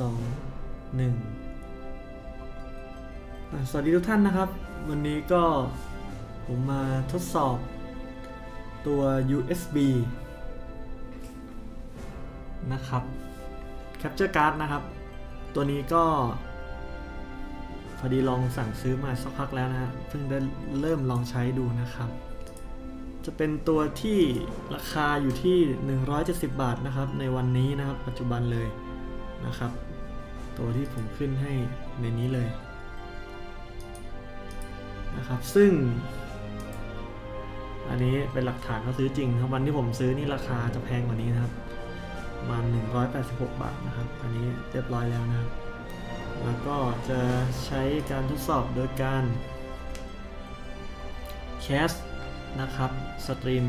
สองหนึ่งสวัสดีทุกท่านนะครับ วันนี้ก็ผมมาทดสอบตัว USB นะครับ Capture Card นะครับ ตัวนี้ก็ พอดีลองสั่งซื้อมาสักพักแล้วนะฮะเพิ่งได้เริ่มลองใช้ดูนะครับ จะเป็นตัวที่ราคาอยู่ที่ 170 บาทนะครับ ในวันนี้นะครับ ปัจจุบันเลย นะครับ ตัวที่ผมขึ้นให้ในนี้เลยนะครับ ซึ่ง อันนี้เป็นหลักฐานเขาซื้อจริงครับวันที่ผมซื้อนี่ราคาจะแพงกว่านี้นะครับประมาณ186 บาทนะครับ อันนี้เรียบร้อยแล้วนะครับ แล้วก็จะใช้การทดสอบโดยการแคสนะครับสตรีม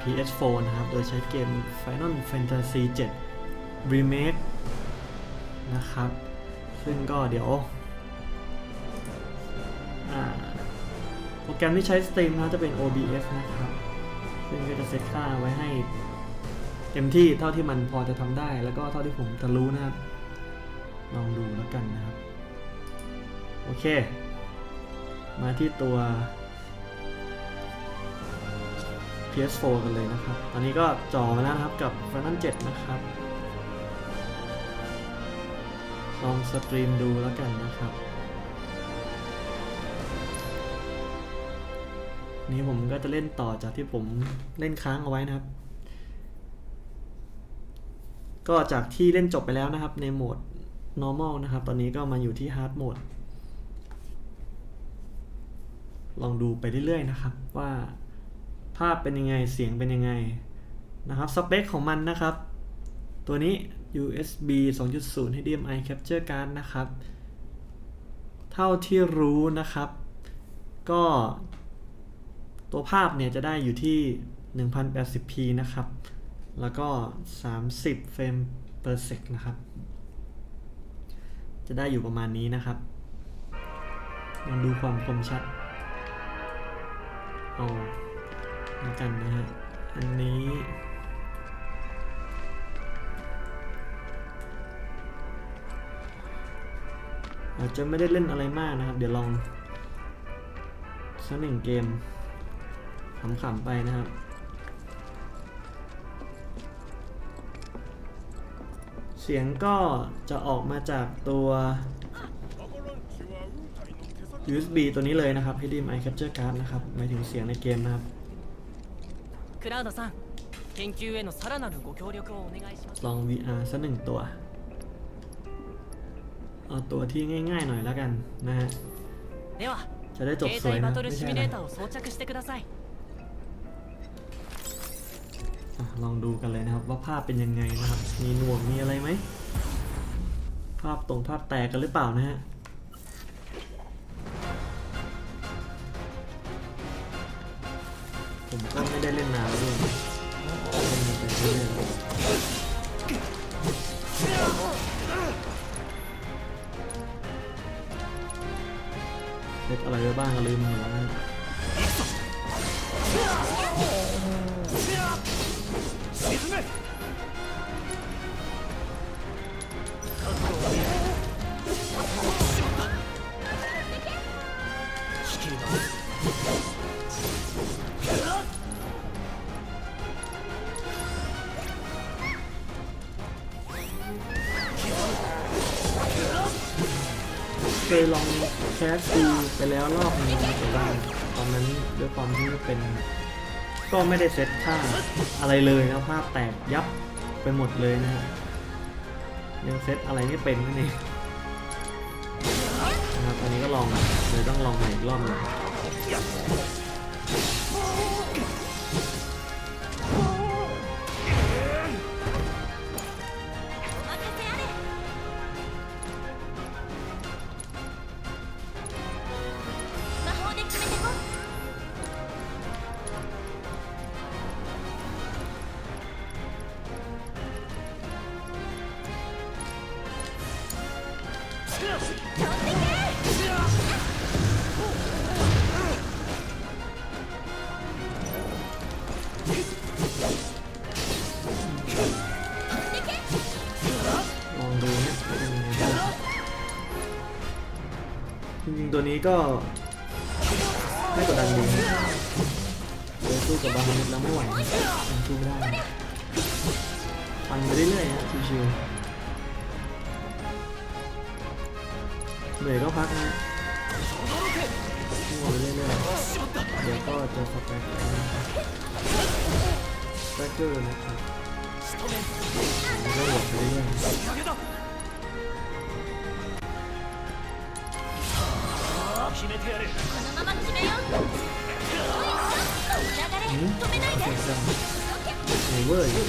PS4 นะครับ โดยใช้เกม Final Fantasy 7 Remake นะครับ ซึ่งก็เดี๋ยวโปรแกรมที่ใช้สตรีมนะจะเป็น OBS นะครับ ซึ่งก็จะเซตค่าไว้ให้เต็มที่เท่าที่มันพอจะทำได้ แล้วก็เท่าที่ผมจะรู้นะครับ ลองดูแล้วกันนะครับ โอเค มาที่ตัว PS4 กันเลยนะครับ ตอนนี้ก็จอมาแล้วนะครับกับ Final 7 นะครับ ลองสตรีมดูแล้วกันนะครับ นี้ผมก็จะเล่นต่อจากที่ผมเล่นค้างเอาไว้นะครับ ก็จากที่เล่นจบไปแล้วนะครับในโหมด normal นะครับ ตอนนี้ก็มาอยู่ที่ hard mode ลองดูไปเรื่อยๆนะครับว่าภาพเป็นยังไงเสียงเป็นยังไงนะครับสเปคของมันนะครับ ตัวนี้ USB 2.0 HDMI capture card นะครับ เท่าที่รู้นะครับ ก็ ตัวภาพเนี่ยจะได้อยู่ที่ 1080p นะครับ แล้วก็ 30 เฟรม per sec นะครับ จะได้อยู่ประมาณนี้นะครับลองดูความคมชัดเอาแล้วกันนะฮะ อันนี้ อาจจะไม่ได้เล่นอะไรมากนะครับ เดี๋ยวลองสักหนึ่งเกมขำๆไปนะครับ เสียงก็จะออกมาจากตัว USB ตัวนี้เลยนะครับ HDMI Capture Card นะครับหมายถึงเสียงในเกมนะครับลอง VR สักหนึ่งตัว เอาตัวที่ง่ายๆหน่อยแล้วกันนะฮะจะได้จบสวยนะไม่ใช่ไรลองดูกันเลยนะครับว่าภาพเป็นยังไงนะครับ มีหน่วงมีอะไรไหม ภาพตรงภาพแตกกันหรือเปล่านะฮะผมก็ เล็กอะไรไว้บ้างลืมหมดแล้วนะเคยลอง แคสดูไปแล้วรอบนึงแต่ว่าตอนนั้นด้วยความที่เป็น ก็ไม่ได้เซตค่าอะไรเลยนะภาพแตกยับไปหมดเลยนะฮะยังเซตอะไรไม่เป็นนั่นเองนะครับอันนี้ก็ลองเลยต้องลองใหม่อีกรอบหนึง ลองงจริงตัวนี้ก็ไม่กดดันดีเลยสู้กับบาฮามุตแล้วไม่ไหวสู้ไม่ได้นะปั่นไปเรื่อยๆฮะชิวๆ เหนื่อยก็พักนะที่ผมเล่นเรื่อยๆเดี๋ยวก็จะสแปกไปนะครับสแปกเกอร์นะครับก็หมดไปเรื่อยหืมเสียงดังเหนื่อยเวอร์อยู่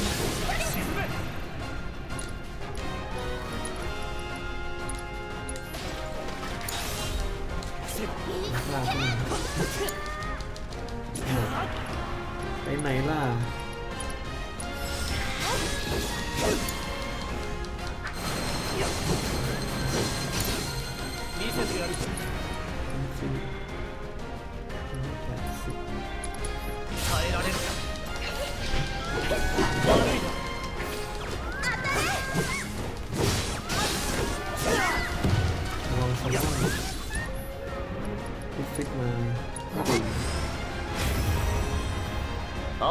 ล่าขึ้นมาอ้าวไปไหนล่ะ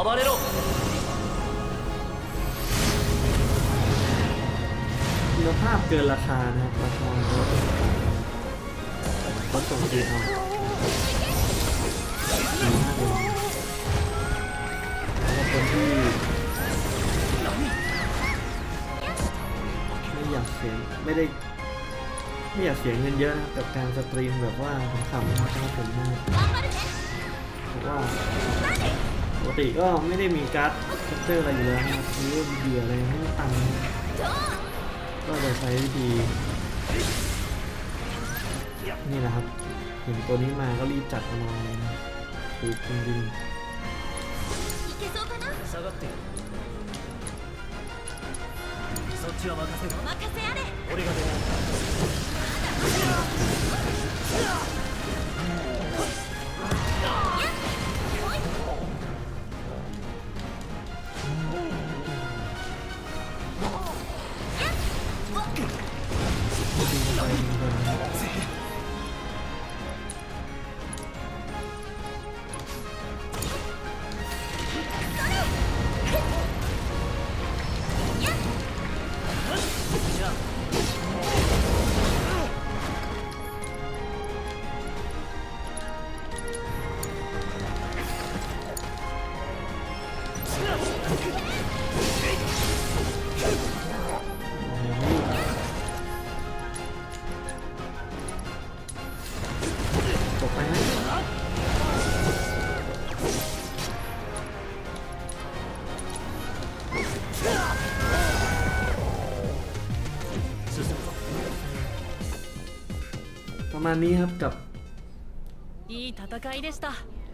暴れろ คุณภาพเกินราคานะครับราคาเขาเขาส่งดีเอาดีมากเลยแล้วก็คนที่ไม่อยากเสียไม่ได้ ไม่อยากเสียเงินเยอะนะกับการสตรีมแบบว่าผมขำนะครับผมมากเพราะว่าปกติก็ไม่ได้มีการ์ดคัพเตอร์อะไรอยู่แล้วนะครับซื้อเบียร์อะไรไม่ตังก็จะใช้วิธีนี่แหละครับเห็นตัวนี้มาก็รีบจัดมาเลยนะคือจริงๆ そっちは任せるお任せあれ俺が出る ๆยังไม่จบไปไหม 進むぞ ประมาณนี้ครับกับ いい戦いでした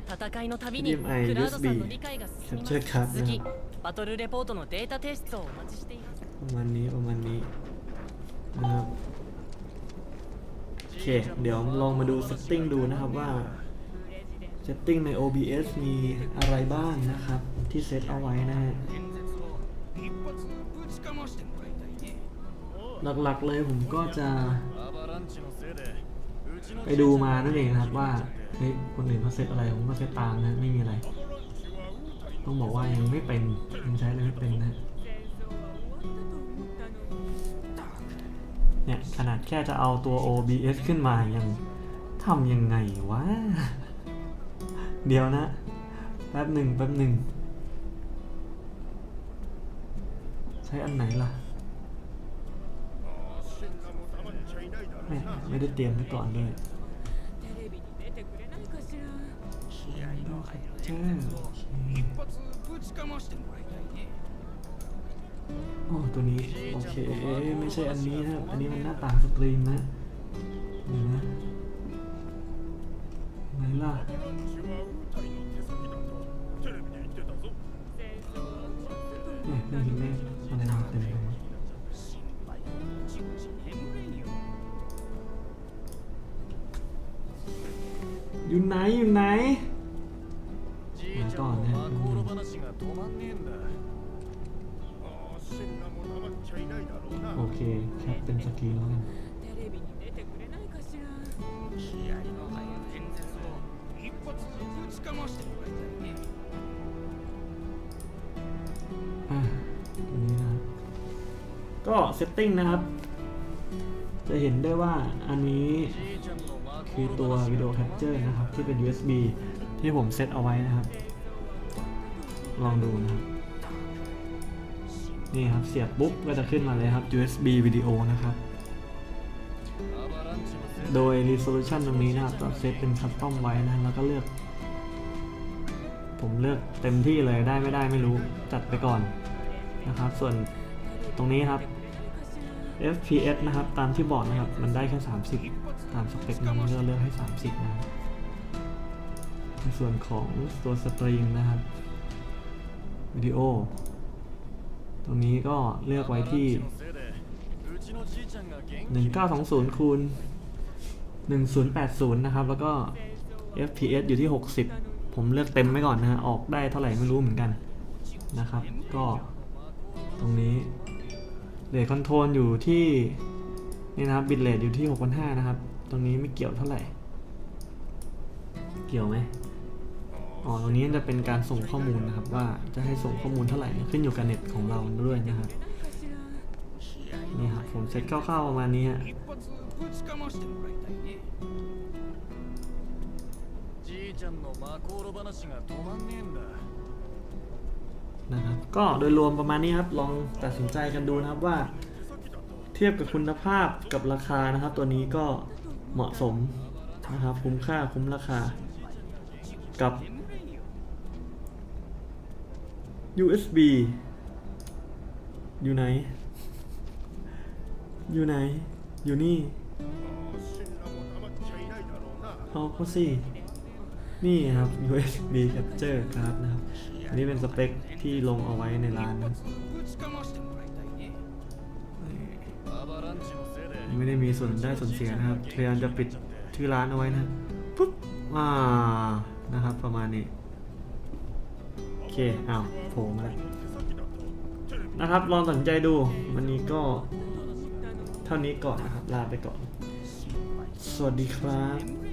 戦いのたびに DMI クラウドさんの理解が進みま Capture す Card 次นะครับ バトルレポートのデータ提出をお待ちしています ประมาณนี้ประมาณนี้นะครับโอเค เดี๋ยวลองมาดูเซตติ้งดูนะครับว่าเซตติ้งใน OBS มีอะไรบ้างนะครับ ที่เซตเอาไว้นะฮะ 一発ぶちかましてもらいたいね หลักๆเลยผมก็จะ アバランチのせいでうちの ไปดูมานั่นเองนะครับว่า เฮ้ยคนอื่นเขาเซตอะไรผมก็เซตตามนะไม่มีอะไร ต้องบอกว่ายังไม่เป็นยังใช้เลยไม่เป็นนะเนี่ยขนาดแค่จะเอาตัว OBS ขึ้นมายังทำยังไงวะ เดี๋ยวนะ แป๊บหนึ่งแป๊บหนึ่ง ใช้อันไหนล่ะ ไม่ไม่ได้เตรียมไว้ก่อนด้วย うん、โอ้ตัวนี้โอเคไม่ใช่อันนี้นะอันนี้มันหน้าต่างสตรีมนะเห็นไหมไหนล่ะเนี่ยได้ยินไหมมันนำเต็มเลยอยู่ไหนอยู่ไหน が止まんねえんだああそんなもん黙っちゃいないだろうな โอเค แคปเป็นสกรีนแล้วกัน テレビに出てくれないかしら気合 ぶちかましてもらいたいね อ่าตรงนี้นะครับก็เซตติ้งนะครับ จะเห็นได้ว่าอันนี้ じいちゃんの魔 คือตัววิดีโอแคปเจอร์นะครับ ที่เป็น USB ที่ผมเซตเอาไว้นะครับ ลองดูนะครับ นี่ครับเสียบปุ๊บก็จะขึ้นมาเลยครับ USB วิดีโอนะครับ โดย resolution ตรงนี้นะครับเราเซตเป็น custom ไว้นะแล้วก็เลือก ผมเลือกเต็มที่เลยได้ไม่ได้ไม่รู้จัดไปก่อนนะครับ ส่วนตรงนี้ครับ FPS นะครับตามที่บอกนะครับ มันได้แค่ 30 ตามสเปคนั้นเราเลือกให้ 30 นะคบในส่วนของตัวสตรีมนะครับ วิดีโอ ตรงนี้ก็เลือกไว้ที่ 1920คูณ1080 นะครับ แล้วก็ FPS อยู่ที่ 60 ผมเลือกเต็มไว้ก่อนนะฮะ ออกได้เท่าไหร่ไม่รู้เหมือนกันนะครับ ก็ตรงนี้เลทคอนโทรลอยู่ที่นี่นะครับบิตเลทอยู่ที่ 6,500 นะครับ ตรงนี้ไม่เกี่ยวเท่าไหร่ เกี่ยวไหม อ๋อตรงนี้จะเป็นการส่งข้อมูลนะครับ ว่าจะให้ส่งข้อมูลเท่าไหร่ขึ้นอยู่กับเน็ตของเราด้วยนะครับนี่ครับผมเซตคร่าวๆประมาณนี้ฮะนะครับก็โดยรวมประมาณนี้ครับ ลองตัดสินใจกันดูนะครับว่า เทียบกับคุณภาพกับราคานะครับ ตัวนี้ก็เหมาะสมนะครับคุ้มค่าคุ้มราคากับ USB อยู่ไหน อยู่ไหน อยู่นี่ เอาก็สิ นี่ครับ USB capture ครับนะครับ อันนี้เป็นสเปคที่ลงเอาไว้ในร้าน ไม่ได้มีส่วนได้ส่วนเสียนะครับพยายามจะปิดชื่อร้านเอาไว้นะปุ๊บอ่านะครับ ประมาณนี้ เคอ้าวโผล่มาแล้วนะครับ ลองสนใจดู วันนี้ก็เท่านี้ก่อนนะครับ ลาไปก่อน สวัสดีครับ